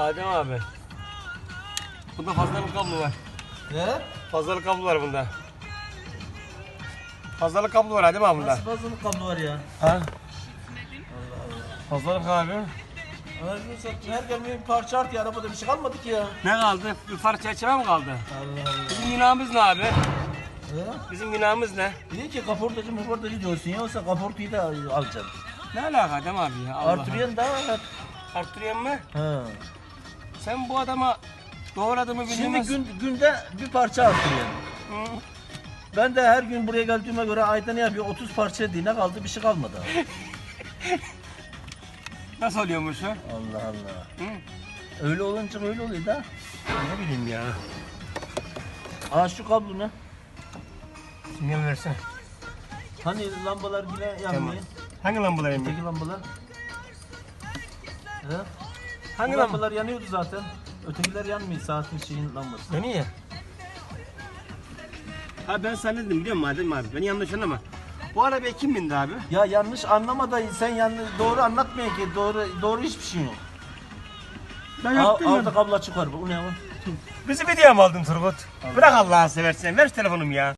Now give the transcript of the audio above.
Adem abi. Bunda fazlalık kablo var. Ne? Fazlalık kablo var bunda. Fazlalık kablo var Adem abi bunda. Nasıl fazlalık kablo var ya? Ha? Fazlalık abi. Her gelmeye bir parça art ya. Arabada bir şey kalmadı ki ya. Ne kaldı? Bir far çerçeve mi kaldı? Allah Allah. Bizim günahımız ne abi? He? Bizim günahımız ne? İyi ki kaportacı maportacı diyorsun ya. Yoksa kaportayı da alacaksın. Ne alaka Adem abi ya? Allah Artırıyorsun daha. Arttırıyor mu? Ha. Sen bu adama doğru adamı Şimdi bilmezsin. gün, günde bir parça artırıyorsun. Hı. Ben de her gün buraya geldiğime göre ayda ne yapıyor? 30 parça değil. Ne kaldı? Bir şey kalmadı. Nasıl oluyormuş o? Allah Allah. Hı? Öyle olunca öyle oluyor da. Ne bileyim ya. Aa şu kablo ne? Sinyal versene. Hani lambalar bile yanmıyor. Hangi lambalar emmi? Öteki lambalar. He? Hangi Bu lamba? lambalar yanıyordu zaten. Ötekiler yanmıyor saatin şeyin lambası. Ne niye? Abi ben sana dedim biliyor musun Adem abi? Beni yanlış anlama. Bu arabaya kim bindi abi? Ya yanlış anlama da sen yanlış doğru anlatmıyor ki doğru doğru hiçbir şey yok. Ben Al, altta kablo çıkar bu ne o? Bizi video mu aldın Turgut? Bırak Allah'ını seversen. Ver şu telefonumu ya.